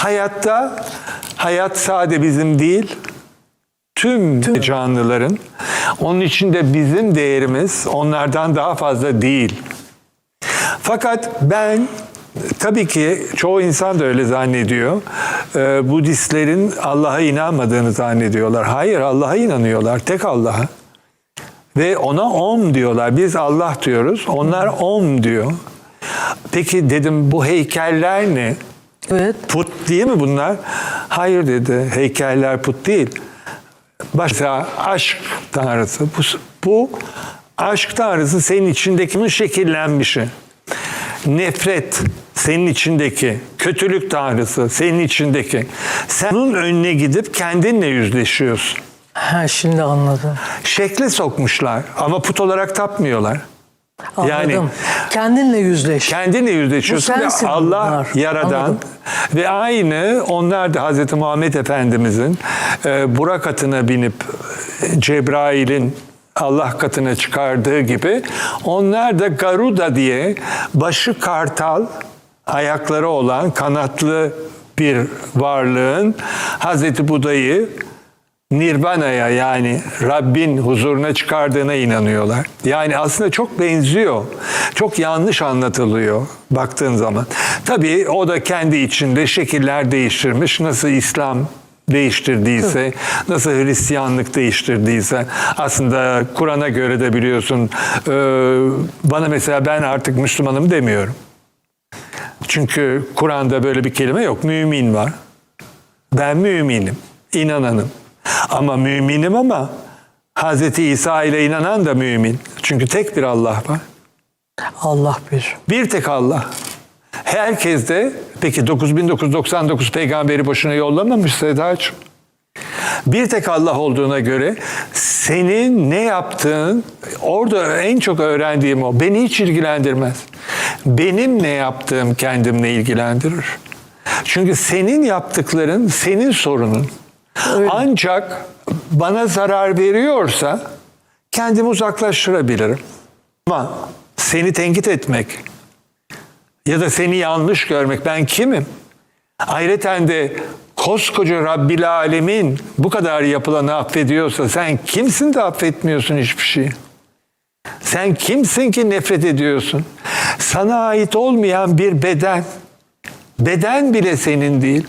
Hayatta hayat sade bizim değil, tüm, canlıların. Onun için de bizim değerimiz onlardan daha fazla değil. Fakat ben tabii ki çoğu insan da öyle zannediyor. Ee, Budistlerin Allah'a inanmadığını zannediyorlar. Hayır Allah'a inanıyorlar. Tek Allah'a. Ve ona Om diyorlar. Biz Allah diyoruz. Onlar Om diyor. Peki dedim bu heykeller ne? Evet. Put değil mi bunlar? Hayır dedi. Heykeller put değil. Başta aşk tanrısı. Bu, bu aşk tanrısı senin içindeki şekillenmişi. Nefret senin içindeki. Kötülük tanrısı senin içindeki. Sen bunun önüne gidip kendinle yüzleşiyorsun. Ha şimdi anladım. Şekle sokmuşlar ama put olarak tapmıyorlar. Anladım. Yani Kendinle yüzleş. kendinle yüzleşiyorsun ve Allah bunlar. yaradan Anladım. ve aynı onlar da Hz. Muhammed Efendimizin e, Burak atına binip e, Cebrail'in Allah katına çıkardığı gibi onlar da Garuda diye başı kartal ayakları olan kanatlı bir varlığın Hazreti Buda'yı Nirvana'ya yani Rabbin huzuruna çıkardığına inanıyorlar. Yani aslında çok benziyor. Çok yanlış anlatılıyor baktığın zaman. Tabii o da kendi içinde şekiller değiştirmiş. Nasıl İslam değiştirdiyse, nasıl Hristiyanlık değiştirdiyse aslında Kur'an'a göre de biliyorsun e, bana mesela ben artık Müslümanım demiyorum. Çünkü Kur'an'da böyle bir kelime yok. Mümin var. Ben müminim, inananım. Ama müminim ama Hz. İsa ile inanan da mümin. Çünkü tek bir Allah var. Allah bir. Bir tek Allah. Herkes de peki 9999 peygamberi boşuna yollamamış Sedacığım. Bir tek Allah olduğuna göre senin ne yaptığın orada en çok öğrendiğim o. Beni hiç ilgilendirmez. Benim ne yaptığım kendimle ilgilendirir. Çünkü senin yaptıkların senin sorunun. Ancak bana zarar veriyorsa kendimi uzaklaştırabilirim. Ama seni tenkit etmek ya da seni yanlış görmek ben kimim? Ayrıca de koskoca Rabbil Alemin bu kadar yapılanı affediyorsa sen kimsin de affetmiyorsun hiçbir şeyi? Sen kimsin ki nefret ediyorsun? Sana ait olmayan bir beden. Beden bile senin değil.